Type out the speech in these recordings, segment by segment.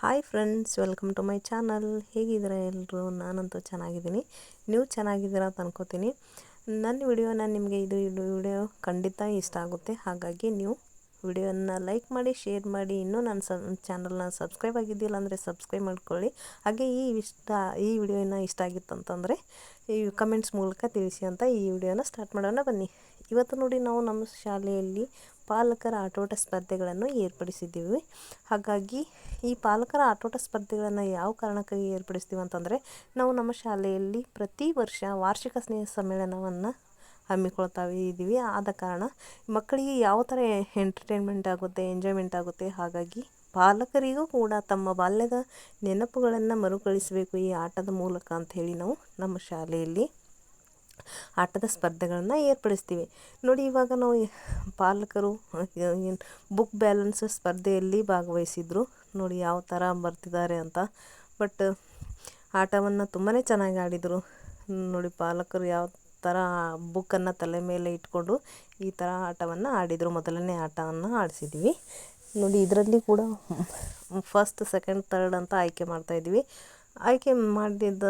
Hi friends, welcome to my channel. ಹೇಗಿದ್ದೀರಾ ಎಲ್ಲರೂ? ನಾನಂತೂ ಚೆನ್ನಾಗಿದ್ದೀನಿ. ನೀವು ಚೆನ್ನಾಗಿದ್ದೀರಾ ಅಂತ ಅನ್ಕೋತೀನಿ. ನನ್ನ ವಿಡಿಯೋನ ನಿಮಗೆ ಇದು ವಿಡಿಯೋ ಖಂಡಿತ ಇಷ್ಟ ಆಗುತ್ತೆ. ಹಾಗಾಗಿ ನೀವು ವಿಡಿಯೋನ ಲೈಕ್ ಮಾಡಿ, ಶೇರ್ ಮಾಡಿ. ಇನ್ನೂ ನನ್ನ ಸಬ್ ಚಾನಲ್ನ ಸಬ್ಸ್ಕ್ರೈಬ್ ಆಗಿದ್ದಿಲ್ಲ ಅಂದರೆ ಸಬ್ಸ್ಕ್ರೈಬ್ ಮಾಡ್ಕೊಳ್ಳಿ. ಹಾಗೆ ಈ ಇಷ್ಟ, ಈ ವಿಡಿಯೋನ ಇಷ್ಟ ಆಗಿತ್ತು ಅಂತಂದರೆ ಈ ಕಮೆಂಟ್ಸ್ ಮೂಲಕ ತಿಳಿಸಿ ಅಂತ ಈ ವಿಡಿಯೋನ ಸ್ಟಾರ್ಟ್ ಮಾಡೋಣ ಬನ್ನಿ. ಇವತ್ತು ನೋಡಿ ನಾವು ನಮ್ಮ ಶಾಲೆಯಲ್ಲಿ ಪಾಲಕರ ಆಟೋಟ ಸ್ಪರ್ಧೆಗಳನ್ನು ಏರ್ಪಡಿಸಿದ್ದೀವಿ. ಹಾಗಾಗಿ ಈ ಪಾಲಕರ ಆಟೋಟ ಸ್ಪರ್ಧೆಗಳನ್ನು ಯಾವ ಕಾರಣಕ್ಕಾಗಿ ಏರ್ಪಡಿಸ್ತೀವಿ ಅಂತಂದರೆ, ನಾವು ನಮ್ಮ ಶಾಲೆಯಲ್ಲಿ ಪ್ರತಿ ವರ್ಷ ವಾರ್ಷಿಕ ಸ್ನೇಹ ಸಮ್ಮೇಳನವನ್ನು ಹಮ್ಮಿಕೊಳ್ತಾ ಇದ್ದೀವಿ. ಆದ ಕಾರಣ ಮಕ್ಕಳಿಗೆ ಯಾವ ಥರ ಎಂಟರ್ಟೈನ್ಮೆಂಟ್ ಆಗುತ್ತೆ, ಎಂಜಾಯ್ಮೆಂಟ್ ಆಗುತ್ತೆ, ಹಾಗಾಗಿ ಪಾಲಕರಿಗೂ ಕೂಡ ತಮ್ಮ ಬಾಲ್ಯದ ನೆನಪುಗಳನ್ನು ಮರುಕಳಿಸಬೇಕು ಈ ಆಟದ ಮೂಲಕ ಅಂತ ಹೇಳಿ ನಾವು ನಮ್ಮ ಶಾಲೆಯಲ್ಲಿ ಆಟದ ಸ್ಪರ್ಧೆಗಳನ್ನು ಏರ್ಪಡಿಸ್ತೀವಿ. ನೋಡಿ ಇವಾಗ ನಾವು ಪಾಲಕರು ಬುಕ್ ಬ್ಯಾಲೆನ್ಸ್ ಸ್ಪರ್ಧೆಯಲ್ಲಿ ಭಾಗವಹಿಸಿದ್ರು. ನೋಡಿ ಯಾವ ಥರ ಬರ್ತಿದ್ದಾರೆ ಅಂತ. ಬಟ್ ಆಟವನ್ನು ತುಂಬಾ ಚೆನ್ನಾಗಿ ಆಡಿದರು. ನೋಡಿ ಪಾಲಕರು ಯಾವ ಥರ ಬುಕ್ಕನ್ನು ತಲೆ ಮೇಲೆ ಇಟ್ಕೊಂಡು ಈ ಥರ ಆಟವನ್ನು ಆಡಿದರು. ಮೊದಲನೇ ಆಟವನ್ನು ಆಡಿಸಿದ್ವಿ. ನೋಡಿ ಇದರಲ್ಲಿ ಕೂಡ ಫಸ್ಟ್ ಸೆಕೆಂಡ್ ಥರ್ಡ್ ಅಂತ ಆಯ್ಕೆ ಮಾಡ್ತಾಯಿದ್ವಿ ಆಯ್ಕೆ ಮಾಡಿದ್ದ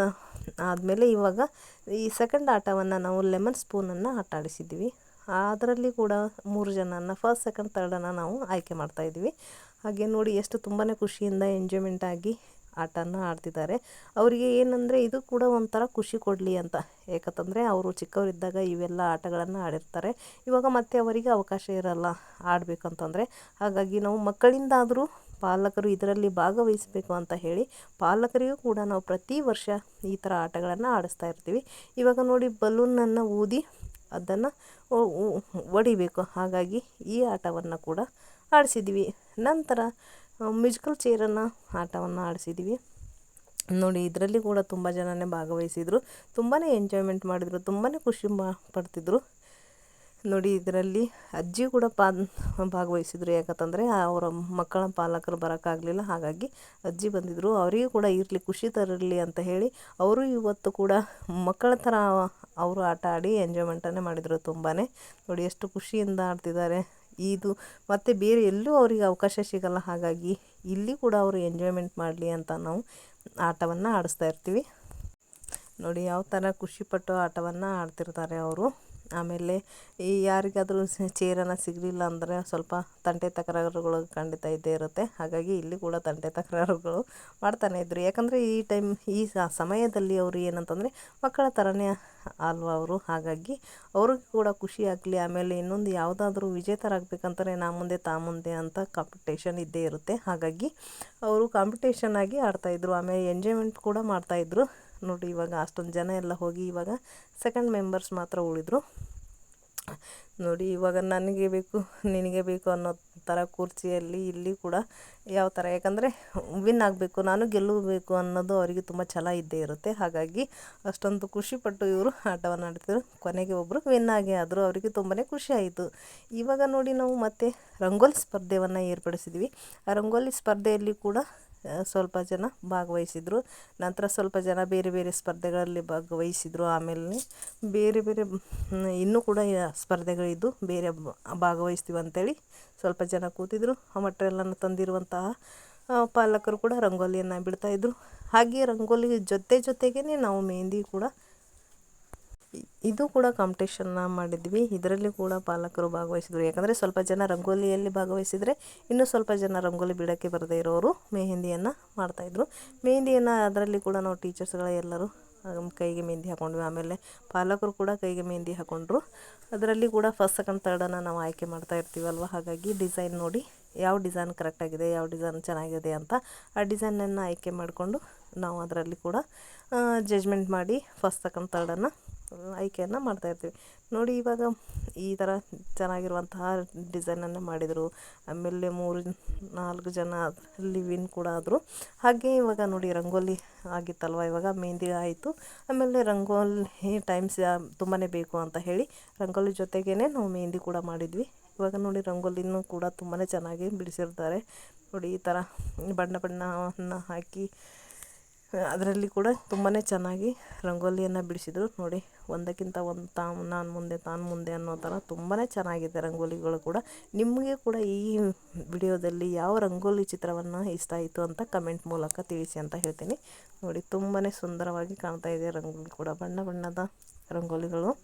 ಆದಮೇಲೆ ಇವಾಗ ಈ ಸೆಕೆಂಡ್ ಆಟವನ್ನು ನಾವು ಲೆಮನ್ ಸ್ಪೂನನ್ನು ಆಟ ಆಡಿಸಿದ್ವಿ ಅದರಲ್ಲಿ ಕೂಡ ಮೂರು ಜನನ ಫಸ್ಟ್ ಸೆಕೆಂಡ್ ತರ್ಡನ್ನು ನಾವು ಆಯ್ಕೆ ಮಾಡ್ತಾಯಿದ್ವಿ ಹಾಗೆ ನೋಡಿ ಎಷ್ಟು ತುಂಬಾ ಖುಷಿಯಿಂದ ಎಂಜಾಯ್ಮೆಂಟ್ ಆಗಿ ಆಟನ ಆಡ್ತಿದ್ದಾರೆ. ಅವರಿಗೆ ಏನಂದರೆ ಇದು ಕೂಡ ಒಂಥರ ಖುಷಿ ಕೊಡಲಿ ಅಂತ. ಯಾಕಂತಂದರೆ ಅವರು ಚಿಕ್ಕವರಿದ್ದಾಗ ಇವೆಲ್ಲ ಆಟಗಳನ್ನು ಆಡಿರ್ತಾರೆ. ಇವಾಗ ಮತ್ತೆ ಅವರಿಗೆ ಅವಕಾಶ ಇರಲ್ಲ ಆಡಬೇಕಂತಂದರೆ. ಹಾಗಾಗಿ ನಾವು ಮಕ್ಕಳಿಂದಾದರೂ ಪಾಲಕರು ಇದರಲ್ಲಿ ಭಾಗವಹಿಸಬೇಕು ಅಂತ ಹೇಳಿ ಪಾಲಕರಿಗೂ ಕೂಡ ನಾವು ಪ್ರತಿ ವರ್ಷ ಈ ಥರ ಆಟಗಳನ್ನು ಆಡಿಸ್ತಾ ಇರ್ತೀವಿ. ಇವಾಗ ನೋಡಿ ಬಲೂನನ್ನು ಊದಿ ಅದನ್ನು ಹೊಡಿಬೇಕು ಹಾಗಾಗಿ ಈ ಆಟವನ್ನು ಕೂಡ ಆಡಿಸಿದ್ವಿ ನಂತರ ಮ್ಯೂಸಿಕಲ್ ಚೇರನ್ನು ಆಟವನ್ನು ಆಡಿಸಿದ್ವಿ ನೋಡಿ, ಇದರಲ್ಲಿ ಕೂಡ ತುಂಬ ಜನನೇ ಭಾಗವಹಿಸಿದರು. ತುಂಬಾ ಎಂಜಾಯ್ಮೆಂಟ್ ಮಾಡಿದರು. ತುಂಬಾ ಖುಷಿ ಪಡ್ತಿದ್ರು. ನೋಡಿ ಇದರಲ್ಲಿ ಅಜ್ಜಿ ಕೂಡ ಪಾ ಭಾಗವಹಿಸಿದ್ರು. ಯಾಕಂತಂದರೆ ಅವರ ಮಕ್ಕಳ ಪಾಲಕರು ಬರೋಕ್ಕಾಗಲಿಲ್ಲ. ಹಾಗಾಗಿ ಅಜ್ಜಿ ಬಂದಿದ್ದರು ಅವರಿಗೂ ಕೂಡ ಇರಲಿ, ಖುಷಿ ತರಲಿ ಅಂತ ಹೇಳಿ ಅವರು ಇವತ್ತು ಕೂಡ ಮಕ್ಕಳ ಥರ ಅವರು ಆಟ ಆಡಿ ಎಂಜಾಯ್ಮೆಂಟನ್ನೇ ಮಾಡಿದರು ತುಂಬಾ ನೋಡಿ ಎಷ್ಟು ಖುಷಿಯಿಂದ ಆಡ್ತಿದ್ದಾರೆ. ಇದು ಮತ್ತು ಬೇರೆ ಎಲ್ಲೂ ಅವರಿಗೆ ಅವಕಾಶ ಸಿಗಲ್ಲ. ಹಾಗಾಗಿ ಇಲ್ಲಿ ಕೂಡ ಅವರು ಎಂಜಾಯ್ಮೆಂಟ್ ಮಾಡಲಿ ಅಂತ ನಾವು ಆಟವನ್ನು ಆಡಿಸ್ತಾ ಇರ್ತೀವಿ. ನೋಡಿ ಯಾವ ಥರ ಖುಷಿಪಟ್ಟು ಆಟವನ್ನು ಆಡ್ತಿರ್ತಾರೆ ಅವರು. ಆಮೇಲೆ ಈ ಯಾರಿಗಾದರೂ ಚೇರನ್ನು ಸಿಗಲಿಲ್ಲ ಅಂದರೆ ಸ್ವಲ್ಪ ತಂಟೆ ತಕರಾರುಗಳು ಖಂಡಿತ ಇದ್ದೇ ಇರುತ್ತೆ. ಹಾಗಾಗಿ ಇಲ್ಲಿ ಕೂಡ ತಂಟೆ ತಕರಾರುಗಳು ಮಾಡ್ತಾನೆ ಇದ್ದರು ಯಾಕಂದರೆ ಈ ಟೈಮ್, ಈ ಸಮಯದಲ್ಲಿ ಅವರು ಏನಂತಂದರೆ ಮಕ್ಕಳ ಥರನೇ ಅಲ್ವ ಅವರು? ಹಾಗಾಗಿ ಅವ್ರಿಗೂ ಕೂಡ ಖುಷಿ ಆಗಲಿ, ಆಮೇಲೆ ಇನ್ನೊಂದು ಯಾವುದಾದ್ರೂ ವಿಜೇತರಾಗಬೇಕಂತಾರೆ ನಾ ಮುಂದೆ ತಾ ಮುಂದೆ ಅಂತ ಕಾಂಪಿಟೇಷನ್ ಇದ್ದೇ ಇರುತ್ತೆ. ಹಾಗಾಗಿ ಅವರು ಕಾಂಪಿಟೇಷನ್ ಆಗಿ ಆಡ್ತಾಯಿದ್ರು ಆಮೇಲೆ ಎಂಜಾಯ್ಮೆಂಟ್ ಕೂಡ ಮಾಡ್ತಾಯಿದ್ರು ನೋಡಿ ಇವಾಗ ಅಷ್ಟೊಂದು ಜನ ಎಲ್ಲ ಹೋಗಿ ಇವಾಗ ಸೆಕೆಂಡ್ ಮೆಂಬರ್ಸ್ ಮಾತ್ರ ಉಳಿದರು. ನೋಡಿ ಇವಾಗ ನನಗೆ ಬೇಕು, ನಿನಗೆ ಬೇಕು ಅನ್ನೋ ಥರ ಕುರ್ಚಿಯಲ್ಲಿ ಇಲ್ಲಿ ಕೂಡ ಯಾವ ಥರ ಯಾಕಂದರೆ ವಿನ್ ಆಗಬೇಕು, ನಾನು ಗೆಲ್ಲಬೇಕು ಅನ್ನೋದು ಅವರಿಗೆ ತುಂಬ ಛಲ ಇದ್ದೇ ಇರುತ್ತೆ. ಹಾಗಾಗಿ ಅಷ್ಟೊಂದು ಖುಷಿಪಟ್ಟು ಇವರು ಆಟವನ್ನು ಆಡ್ತಿದ್ರು. ಕೊನೆಗೆ ಒಬ್ಬರು ವಿನ್ ಆಗಿ ಆದರು, ಅವರಿಗೆ ತುಂಬಾ ಖುಷಿ ಆಯಿತು. ಇವಾಗ ನೋಡಿ ನಾವು ಮತ್ತೆ ರಂಗೋಲಿ ಸ್ಪರ್ಧೆಯನ್ನು ಏರ್ಪಡಿಸಿದ್ವಿ. ಆ ರಂಗೋಲಿ ಸ್ಪರ್ಧೆಯಲ್ಲಿ ಕೂಡ ಸ್ವಲ್ಪ ಜನ ಭಾಗವಹಿಸಿದರು. ನಂತರ ಸ್ವಲ್ಪ ಜನ ಬೇರೆ ಬೇರೆ ಸ್ಪರ್ಧೆಗಳಲ್ಲಿ ಭಾಗವಹಿಸಿದರು. ಆಮೇಲೆ ಬೇರೆ ಬೇರೆ ಇನ್ನೂ ಕೂಡ ಸ್ಪರ್ಧೆಗಳಿದ್ದು ಬೇರೆ ಭಾಗವಹಿಸ್ತೀವಿ ಅಂತೇಳಿ ಸ್ವಲ್ಪ ಜನ ಕೂತಿದ್ರು. ಆ ಮಟ್ರೆಲ್ಲನ್ನು ತಂದಿರುವಂತಹ ಪಾಲಕರು ಕೂಡ ರಂಗೋಲಿಯನ್ನು ಬಿಡ್ತಾಯಿದ್ರು ಹಾಗೆ ರಂಗೋಲಿ ಜೊತೆ ಜೊತೆಗೇ ನಾವು ಮೆಹೆಂದಿ ಕೂಡ ಇದು ಕೂಡ ಕಾಂಪಿಟೇಷನ್ನ ಮಾಡಿದ್ವಿ. ಇದರಲ್ಲಿ ಕೂಡ ಪಾಲಕರು ಭಾಗವಹಿಸಿದ್ರು. ಯಾಕಂದರೆ ಸ್ವಲ್ಪ ಜನ ರಂಗೋಲಿಯಲ್ಲಿ ಭಾಗವಹಿಸಿದರೆ ಇನ್ನೂ ಸ್ವಲ್ಪ ಜನ ರಂಗೋಲಿ ಬಿಡೋಕ್ಕೆ ಬರದೇ ಇರೋರು ಮೆಹಂದಿಯನ್ನು ಮಾಡ್ತಾಯಿದ್ರು ಮೆಹಂದಿಯನ್ನು ಅದರಲ್ಲಿ ಕೂಡ ನಾವು ಟೀಚರ್ಸ್ಗಳ ಎಲ್ಲರೂ ಕೈಗೆ ಮೆಹಂದಿ ಹಾಕೊಂಡ್ವಿ. ಆಮೇಲೆ ಪಾಲಕರು ಕೂಡ ಕೈಗೆ ಮೆಹಂದಿ ಹಾಕೊಂಡ್ರು. ಅದರಲ್ಲಿ ಕೂಡ ಫಸ್ಟ್ ಸೆಕೆಂಡ್ ತರ್ಡನ್ನು ನಾವು ಆಯ್ಕೆ ಮಾಡ್ತಾ ಇರ್ತೀವಲ್ವ? ಹಾಗಾಗಿ ಡಿಸೈನ್ ನೋಡಿ ಯಾವ ಡಿಸೈನ್ ಕರೆಕ್ಟಾಗಿದೆ ಯಾವ ಡಿಸೈನ್ ಚೆನ್ನಾಗಿದೆ ಅಂತ ಆ ಡಿಸೈನನ್ನು ಆಯ್ಕೆ ಮಾಡಿಕೊಂಡು ನಾವು ಅದರಲ್ಲಿ ಕೂಡ ಜಜ್ಮೆಂಟ್ ಮಾಡಿ ಫಸ್ಟ್ ಸೆಕೆಂಡ್ ತರ್ಡನ್ನು ಆಯ್ಕೆಯನ್ನು ಮಾಡ್ತಾಯಿರ್ತೀವಿ ನೋಡಿ ಇವಾಗ ಈ ಥರ ಚೆನ್ನಾಗಿರುವಂತಹ ಡಿಸೈನನ್ನು ಮಾಡಿದರು. ಆಮೇಲೆ ಮೂರು, ನಾಲ್ಕು ಜನ ಅಲ್ಲಿ ವಿನ್ ಕೂಡ ಆದರು. ಹಾಗೆ ಇವಾಗ ನೋಡಿ ರಂಗೋಲಿ ಆಗಿತ್ತಲ್ವ? ಇವಾಗ ಮೆಹಂದಿ ಆಯಿತು. ಆಮೇಲೆ ರಂಗೋಲಿ ಟೈಮ್ಸ್ ತುಂಬಾ ಬೇಕು ಅಂತ ಹೇಳಿ ರಂಗೋಲಿ ಜೊತೆಗೇ ನಾವು ಮೆಹಂದಿ ಕೂಡ ಮಾಡಿದ್ವಿ. ಇವಾಗ ನೋಡಿ ರಂಗೋಲಿನೂ ಕೂಡ ತುಂಬಾ ಚೆನ್ನಾಗಿ ಬಿಡಿಸಿರ್ತಾರೆ. ನೋಡಿ ಈ ಥರ ಬಣ್ಣ ಬಣ್ಣವನ್ನು ಹಾಕಿ ಅದರಲ್ಲಿ ಕೂಡ ತುಂಬಾ ಚೆನ್ನಾಗಿ ರಂಗೋಲಿಯನ್ನು ಬಿಡಿಸಿದ್ರು. ನೋಡಿ, ಒಂದಕ್ಕಿಂತ ಒಂದು ತಾನು ನಾನು ಮುಂದೆ, ತಾನು ಮುಂದೆ ಅನ್ನೋ ಥರ ತುಂಬಾ ಚೆನ್ನಾಗಿದೆ ರಂಗೋಲಿಗಳು ಕೂಡ. ನಿಮಗೆ ಕೂಡ ಈ ವಿಡಿಯೋದಲ್ಲಿ ಯಾವ ರಂಗೋಲಿ ಚಿತ್ರವನ್ನು ಇಷ್ಟ ಆಯಿತು ಅಂತ ಕಮೆಂಟ್ ಮೂಲಕ ತಿಳಿಸಿ ಅಂತ ಹೇಳ್ತೀನಿ. ನೋಡಿ ತುಂಬಾ ಸುಂದರವಾಗಿ ಕಾಣ್ತಾ ಇದೆ ರಂಗೋಲಿ ಕೂಡ. ಬಣ್ಣ ಬಣ್ಣದ ರಂಗೋಲಿಗಳು.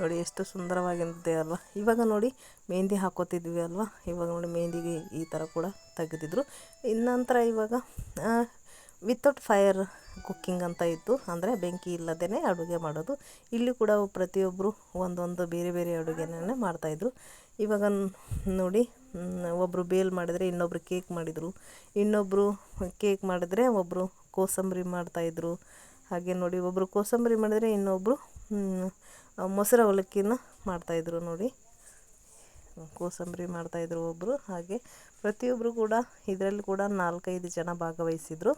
ನೋಡಿ ಎಷ್ಟು ಸುಂದರವಾಗಿರುತ್ತೆ ಅಲ್ವಾ? ಇವಾಗ ನೋಡಿ ಮೆಹಂದಿ ಹಾಕೋತಿದ್ವಿ ಅಲ್ವಾ? ಇವಾಗ ನೋಡಿ ಮೆಹಂದಿಗೆ ಈ ಥರ ಕೂಡ ತೆಗೆದಿದ್ರು. ಇನ್ನಂತರ ಇವಾಗ ವಿತೌಟ್ ಫೈರ್ ಕುಕ್ಕಿಂಗ್ ಅಂತ ಇತ್ತು. ಅಂದರೆ ಬೆಂಕಿ ಇಲ್ಲದೇ ಅಡುಗೆ ಮಾಡೋದು. ಇಲ್ಲಿ ಕೂಡ ಪ್ರತಿಯೊಬ್ಬರು ಒಂದೊಂದು ಬೇರೆ ಬೇರೆ ಅಡುಗೆನೇ ಮಾಡ್ತಾಯಿದ್ರು ಇವಾಗ ನೋಡಿ ಒಬ್ಬರು ಬೇಲ್ ಮಾಡಿದರೆ ಇನ್ನೊಬ್ಬರು ಕೇಕ್ ಮಾಡಿದರು. ಇನ್ನೊಬ್ಬರು ಕೇಕ್ ಮಾಡಿದರೆ ಒಬ್ಬರು ಕೋಸಂಬರಿ ಮಾಡ್ತಾಯಿದ್ರು ಹಾಗೆ ನೋಡಿ ಒಬ್ಬರು ಕೋಸಂಬರಿ ಮಾಡಿದರೆ ಇನ್ನೊಬ್ಬರು ಮೊಸರು ಅವಲಕ್ಕಿನ ಮಾಡ್ತಾಯಿದ್ರು ನೋಡಿ. ಕೋಸಂಬರಿ ಮಾಡ್ತಾಯಿದ್ರು ಒಬ್ಬರು ಹಾಗೆ ಪ್ರತಿಯೊಬ್ಬರು ಕೂಡ ಇದರಲ್ಲಿ ಕೂಡ ನಾಲ್ಕೈದು ಜನ ಭಾಗವಹಿಸಿದರು.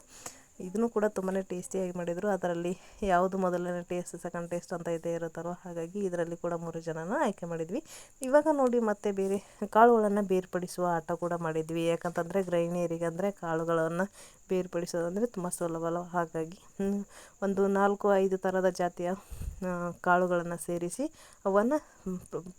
ಇದನ್ನು ಕೂಡ ತುಂಬಾ ಟೇಸ್ಟಿಯಾಗಿ ಮಾಡಿದರು. ಅದರಲ್ಲಿ ಯಾವುದು ಮೊದಲನೇ ಟೇಸ್ಟ್ ಸೆಕೆಂಡ್ ಟೇಸ್ಟ್ ಅಂತ ಇದ್ದೇ ಇರುತ್ತಾರೋ ಹಾಗಾಗಿ ಇದರಲ್ಲಿ ಕೂಡ ಮೂರು ಜನನ ಆಯ್ಕೆ ಮಾಡಿದ್ವಿ. ಇವಾಗ ನೋಡಿ ಮತ್ತೆ ಬೇರೆ ಕಾಳುಗಳನ್ನು ಬೇರ್ಪಡಿಸುವ ಆಟ ಕೂಡ ಮಾಡಿದ್ವಿ. ಯಾಕಂತಂದರೆ ಗೃಹಿಣಿಯರಿಗೆ ಅಂದರೆ ಕಾಳುಗಳನ್ನು ಬೇರ್ಪಡಿಸೋದಂದರೆ ತುಂಬ ಸುಲಭ ಹಾಗಾಗಿ ಒಂದು ನಾಲ್ಕು ಐದು ಥರದ ಜಾತಿಯ ಕಾಳುಗಳನ್ನು ಸೇರಿಸಿ ಅವನ್ನು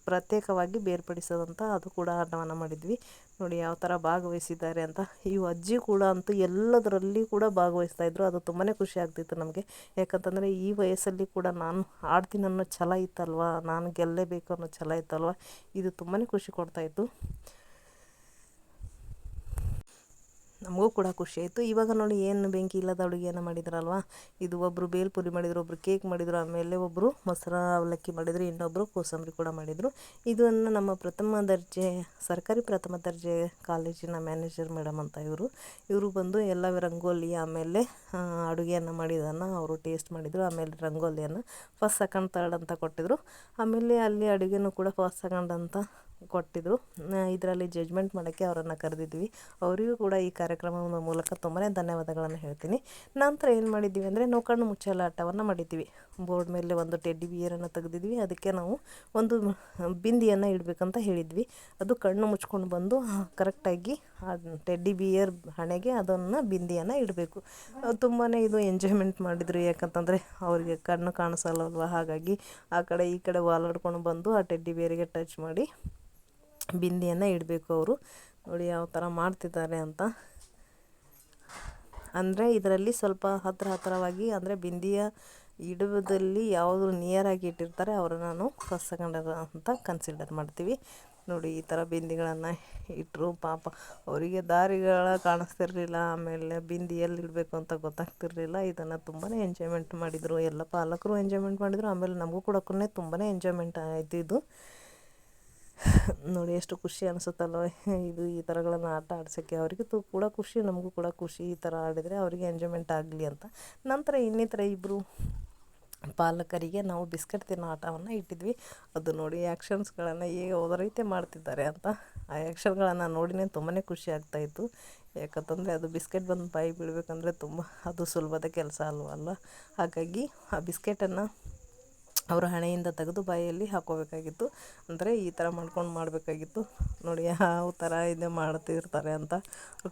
ಪ್ರತ್ಯೇಕವಾಗಿ ಬೇರ್ಪಡಿಸೋದಂಥ ಅದು ಕೂಡ ಆಟವನ್ನು ಮಾಡಿದ್ವಿ. ನೋಡಿ ಯಾವ ಥರ ಭಾಗವಹಿಸಿದ್ದಾರೆ ಅಂತ. ಈ ಅಜ್ಜಿ ಕೂಡ ಅಂತೂ ಎಲ್ಲದರಲ್ಲಿ ಕೂಡ ಭಾಗವಹಿಸ್ತಾ ಇದ್ರು. ಅದು ತುಂಬಾ ಖುಷಿ ಆಗ್ತಿತ್ತು ನಮಗೆ. ಯಾಕಂತಂದರೆ ಈ ವಯಸ್ಸಲ್ಲಿ ಕೂಡ ನಾನು ಆಡ್ತೀನಿ ಅನ್ನೋ ಛಲ ಇತ್ತಲ್ವ? ನಾನು ಗೆಲ್ಲಲೇಬೇಕು ಅನ್ನೋ ಛಲ ಇತ್ತಲ್ವ? ಇದು ತುಂಬಾ ಖುಷಿ ಕೊಡ್ತಾಯಿತ್ತು ನಮಗೂ ಕೂಡ ಖುಷಿ ಆಯಿತು. ಇವಾಗ ನೋಡಿ ಏನು ಬೆಂಕಿ ಇಲ್ಲದ ಅಡುಗೆಯನ್ನು ಮಾಡಿದ್ರಲ್ವ? ಇದು ಒಬ್ಬರು ಬೇಲ್ಪುರಿ ಮಾಡಿದರು ಒಬ್ಬರು ಕೇಕ್ ಮಾಡಿದರು, ಆಮೇಲೆ ಒಬ್ಬರು ಮೊಸರ ಅವಲಕ್ಕಿ ಮಾಡಿದರು ಇನ್ನೊಬ್ಬರು ಕೋಸಂಬರಿ ಕೂಡ ಮಾಡಿದರು. ಇದನ್ನು ನಮ್ಮ ಪ್ರಥಮ ದರ್ಜೆ, ಸರ್ಕಾರಿ ಪ್ರಥಮ ದರ್ಜೆ ಕಾಲೇಜಿನ ಮ್ಯಾನೇಜರ್ ಮೇಡಮ್ ಅಂತ ಇವರು. ಇವರು ಬಂದು ಎಲ್ಲ ರಂಗೋಲಿ, ಆಮೇಲೆ ಅಡುಗೆಯನ್ನು ಮಾಡಿದ್ದನ್ನು ಅವರು ಟೇಸ್ಟ್ ಮಾಡಿದರು. ಆಮೇಲೆ ರಂಗೋಲಿಯನ್ನು ಫಸ್ಟ್, ಸೆಕೆಂಡ್ ತರ್ಡ್ ಅಂತ ಕೊಟ್ಟಿದ್ರು. ಆಮೇಲೆ ಅಲ್ಲಿ ಅಡುಗೆನೂ ಕೂಡ ಫಸ್ಟ್, ಸೆಕೆಂಡ್ ಅಂತ ಕೊಟ್ಟಿದ್ದರು ಇದರಲ್ಲಿ ಜಜ್ಮೆಂಟ್ ಮಾಡೋಕ್ಕೆ ಅವರನ್ನು ಕರೆದಿದ್ವಿ. ಅವರಿಗೂ ಕೂಡ ಈ ಕಾರ್ಯಕ್ರಮದ ಮೂಲಕ ತುಂಬಾ ಧನ್ಯವಾದಗಳನ್ನು ಹೇಳ್ತೀನಿ. ನಂತರ ಏನು ಮಾಡಿದ್ವಿ ಅಂದರೆ ನಾವು ಕಣ್ಣು ಮುಚ್ಚಲ ಆಟವನ್ನು ಮಾಡಿದ್ವಿ ಬೋರ್ಡ್ ಮೇಲೆ ಒಂದು ಟೆಡ್ಡಿ ಬಿಯರನ್ನು ತೆಗೆದಿದ್ವಿ. ಅದಕ್ಕೆ ನಾವು ಒಂದು ಬಿಂದಿಯನ್ನು ಇಡಬೇಕಂತ ಹೇಳಿದ್ವಿ. ಅದು ಕಣ್ಣು ಮುಚ್ಕೊಂಡು ಬಂದು ಕರೆಕ್ಟಾಗಿ ಆ ಟೆಡ್ಡಿ ಬಿಯರ್ ಹಣೆಗೆ ಅದನ್ನು ಬಿಂದಿಯನ್ನು ಇಡಬೇಕು. ತುಂಬಾ ಇದು ಎಂಜಾಯ್ಮೆಂಟ್ ಮಾಡಿದರು. ಯಾಕಂತಂದರೆ ಅವರಿಗೆ ಕಣ್ಣು ಕಾಣಿಸಲ್ಲಲ್ವ ಹಾಗಾಗಿ ಆ ಕಡೆ ಈ ಕಡೆ ವಾಲಾಡ್ಕೊಂಡು ಬಂದು ಆ ಟೆಡ್ಡಿ ಬಿಯರಿಗೆ ಟಚ್ ಮಾಡಿ ಬಿಂದಿಯನ್ನು ಇಡಬೇಕು ಅವರು. ನೋಡಿ ಯಾವ ಥರ ಮಾಡ್ತಿದ್ದಾರೆ ಅಂತ. ಅಂದರೆ ಇದರಲ್ಲಿ ಸ್ವಲ್ಪ ಹತ್ತಿರ ಹತ್ತಿರವಾಗಿ ಅಂದರೆ ಬಿಂದಿಯ ಇಡುವುದಲ್ಲಿ ಯಾವುದು ನಿಯರಾಗಿ ಇಟ್ಟಿರ್ತಾರೆ ಅವರನ್ನು ನಾನು ಫಸ್ಟ್ ಸೆಕೆಂಡ್ ಅಂತ ಕನ್ಸಿಡರ್ ಮಾಡ್ತೀವಿ. ನೋಡಿ ಈ ಥರ ಬಿಂದಿಗಳನ್ನು ಇಟ್ಟರು ಪಾಪ ಅವರಿಗೆ ದಾರಿಗಳ ಕಾಣಿಸ್ತಿರ್ಲಿಲ್ಲ, ಆಮೇಲೆ ಬಿಂದಿ ಎಲ್ಲಿ ಇಡಬೇಕು ಅಂತ ಗೊತ್ತಾಗ್ತಿರ್ಲಿಲ್ಲ. ಇದನ್ನು ತುಂಬಾ ಎಂಜಾಯ್ಮೆಂಟ್ ಮಾಡಿದರು. ಎಲ್ಲ ಪಾಲಕರು ಎಂಜಾಯ್ಮೆಂಟ್ ಮಾಡಿದರು, ಆಮೇಲೆ ನಮಗೂ ಕೂಡ ತುಂಬಾ ಎಂಜಾಯ್ಮೆಂಟ್ ಆಯಿತು ಇದು. ನೋಡಿ ಎಷ್ಟು ಖುಷಿ ಅನಿಸುತ್ತಲ್ವ ಇದು ಈ ಥರಗಳನ್ನು ಆಟ ಆಡ್ಸೋಕ್ಕೆ. ಅವರಿಗೆ ತು ಕೂಡ ಖುಷಿ, ನಮಗೂ ಕೂಡ ಖುಷಿ ಈ ಥರ ಆಡಿದರೆ ಅವರಿಗೆ ಎಂಜಾಯ್ಮೆಂಟ್ ಆಗಲಿ ಅಂತ. ನಂತರ ಇನ್ನಿತರ ಇಬ್ಬರು ಪಾಲಕರಿಗೆ ನಾವು ಬಿಸ್ಕೆಟ್ ತಿನ್ನೋ ಆಟವನ್ನು ಇಟ್ಟಿದ್ವಿ. ಅದು ನೋಡಿ ಆ್ಯಕ್ಷನ್ಸ್ಗಳನ್ನು ಹೇಗೆ ರೀತಿ ಮಾಡ್ತಿದ್ದಾರೆ ಅಂತ. ಆ ಆ್ಯಕ್ಷನ್ಗಳನ್ನು ನೋಡಿನೇ ತುಂಬಾ ಖುಷಿ ಆಗ್ತಾಯಿತ್ತು ಯಾಕಂತಂದರೆ ಅದು ಬಿಸ್ಕೆಟ್ ಬಂದು ಬಾಯಿ ಬಿಡಬೇಕಂದ್ರೆ ತುಂಬ ಅದು ಸುಲಭದ ಕೆಲಸ ಅಲ್ವಲ್ಲ ಹಾಗಾಗಿ ಆ ಬಿಸ್ಕೆಟನ್ನು ಅವರ ಹಣೆಯಿಂದ ತೆಗೆದು ಬಾಯಲ್ಲಿ ಹಾಕೋಬೇಕಾಗಿತ್ತು. ಅಂದರೆ ಈ ಥರ ಮಾಡ್ಕೊಂಡು ಮಾಡಬೇಕಾಗಿತ್ತು. ನೋಡಿ ಯಾವ ಥರ ಇದು ಮಾಡ್ತಿರ್ತಾರೆ ಅಂತ.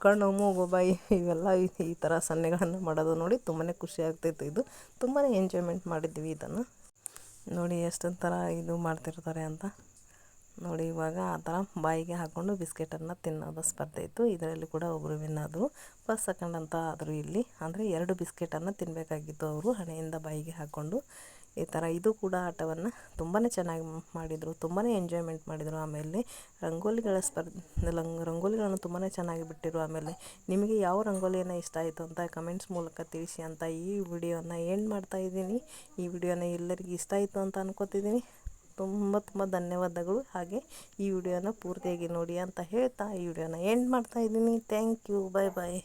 ಕಣ್ಣು ಮೂಗು ಬಾಯಿ ಇವೆಲ್ಲ ಈ ಥರ ಸನ್ನೆಗಳನ್ನು ಮಾಡೋದು ನೋಡಿ ತುಂಬಾ ಖುಷಿ ಆಗ್ತಿತ್ತು ಇದು. ತುಂಬಾ ಎಂಜಾಯ್ಮೆಂಟ್ ಮಾಡಿದ್ವಿ ಇದನ್ನು. ನೋಡಿ ಎಷ್ಟೊಂಥರ ಇದು ಮಾಡ್ತಿರ್ತಾರೆ ಅಂತ. ನೋಡಿ ಇವಾಗ ಆ ಥರ ಬಾಯಿಗೆ ಹಾಕ್ಕೊಂಡು ಬಿಸ್ಕೆಟನ್ನು ತಿನ್ನೋದು ಸ್ಪರ್ಧೆ ಇತ್ತು. ಇದರಲ್ಲಿ ಕೂಡ ಒಬ್ಬರು ವಿನ್ ಆದರು. ಫಸ್ಟ್ ಸೆಕೆಂಡ್ ಅಂತ ಆದರು ಇಲ್ಲಿ. ಅಂದರೆ ಎರಡು ಬಿಸ್ಕೆಟನ್ನು ತಿನ್ನಬೇಕಾಗಿತ್ತು ಅವರು ಹಣೆಯಿಂದ ಬಾಯಿಗೆ ಹಾಕ್ಕೊಂಡು ಈ ಥರ ಇದು ಕೂಡ ಆಟವನ್ನು ತುಂಬಾ ಚೆನ್ನಾಗಿ ಮಾಡಿದರು ತುಂಬಾ ಎಂಜಾಯ್ಮೆಂಟ್ ಮಾಡಿದರು. ಆಮೇಲೆ ರಂಗೋಲಿಗಳ ಸ್ಪರ್ಧೆ ರಂಗೋಲಿಗಳನ್ನು ತುಂಬಾ ಚೆನ್ನಾಗಿ ಬಿಟ್ಟಿರು. ಆಮೇಲೆ ನಿಮಗೆ ಯಾವ ರಂಗೋಲಿಯನ್ನು ಇಷ್ಟ ಆಯಿತು ಅಂತ ಕಮೆಂಟ್ಸ್ ಮೂಲಕ ತಿಳಿಸಿ ಅಂತ ಈ ವಿಡಿಯೋನ ಎಂಡ್ ಮಾಡ್ತಾ ಇದ್ದೀನಿ. ಈ ವಿಡಿಯೋನ ಎಲ್ಲರಿಗೂ ಇಷ್ಟ ಆಯಿತು ಅಂತ ಅನ್ಕೋತಿದ್ದೀನಿ. ತುಂಬ ತುಂಬ ಧನ್ಯವಾದಗಳು. ಹಾಗೆ ಈ ವಿಡಿಯೋನ ಪೂರ್ತಿಯಾಗಿ ನೋಡಿ ಅಂತ ಹೇಳ್ತಾ ಈ ವಿಡಿಯೋನ ಎಂಡ್ ಮಾಡ್ತಾ ಇದ್ದೀನಿ. Thank you bye bye